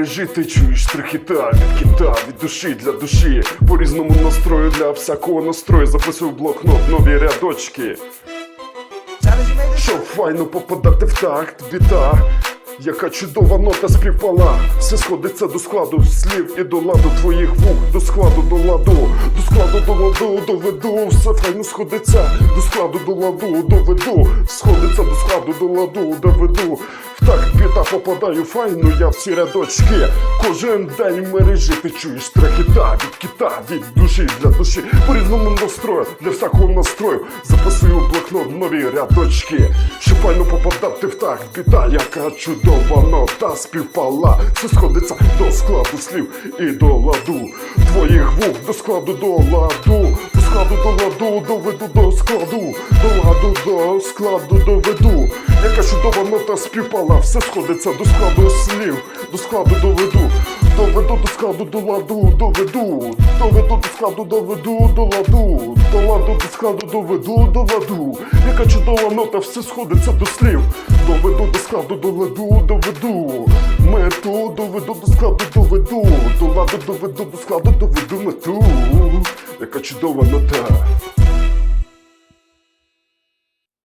мережі ти чуєш три хіта від кіта, від душі для душі. По різному настрою для всякого настрою записую в блокнот нові рядочки. Щоб файно попадати в такт, біда. Яка чудова нота співпала, все сходиться до складу слів і до ладу твоїх вух, до складу до ладу, до складу до ладу, доведу, все файно сходиться, до складу до ладу, доведу, сходиться до складу до ладу, доведу. Так біта попадаю файно, я в ці рядочки. Кожен день в мережі ти чуєш трехіта від кита, від душі для душі, по різному настрою, для всякого настрою. Записую в блокнот нові рядочки, щоб файно попадати в так біта, яка чудова нота співпала. Все сходиться до складу слів і до ладу. Твоїх вух до складу до ладу, складу до ладу, доведу до складу, до ладу, до складу доведу. Яка чудова нота співпала, все сходиться до складу слів, до складу доведу. Доведу до складу до ладу, доведу, доведу до складу, доведу до ладу, до ладу до складу доведу до ладу. Яка чудова нота, все сходиться до слів. Доведу до складу, до ладу, доведу. Мету доведу до складу, доведу. До ладу доведу до складу, доведу мету. Яка чудова нота.